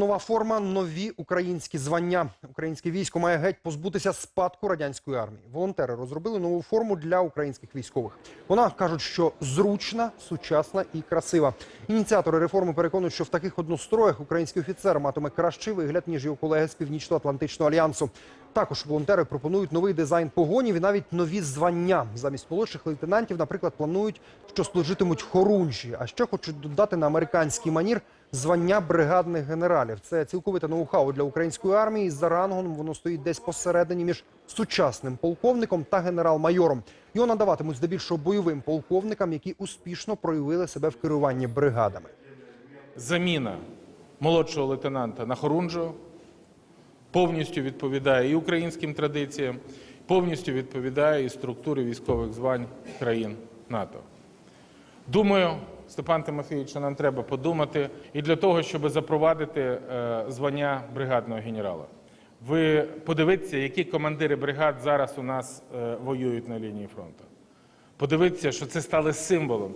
Нова форма, нові українські звання. Українське військо має геть позбутися спадку радянської армії. Волонтери розробили нову форму для українських військових. Вона кажуть, що зручна, сучасна і красива. Ініціатори реформи переконують, що в таких одностроях український офіцер матиме кращий вигляд ніж його колеги з північно-атлантичного альянсу. Також волонтери пропонують новий дизайн погонів і навіть нові звання. Замість молодших лейтенантів, наприклад, планують, що служитимуть хорунжі, а ще хочуть додати на американський манір звання бригадних генералів. Це цілковите ноу-хау для української армії. За рангом воно стоїть десь посередині між сучасним полковником та генерал-майором. Його надаватимуть здебільшого бойовим полковникам, які успішно проявили себе в керуванні бригадами. заміна молодшого лейтенанта на хорунжого повністю відповідає і українським традиціям, повністю відповідає і структурі військових звань країн НАТО. Думаю, Степан Тимофійович, нам треба подумати і для того, щоб запровадити е, звання бригадного генерала. Ви подивіться, які командири бригад зараз у нас е, воюють на лінії фронту. Подивіться, що це стали символом.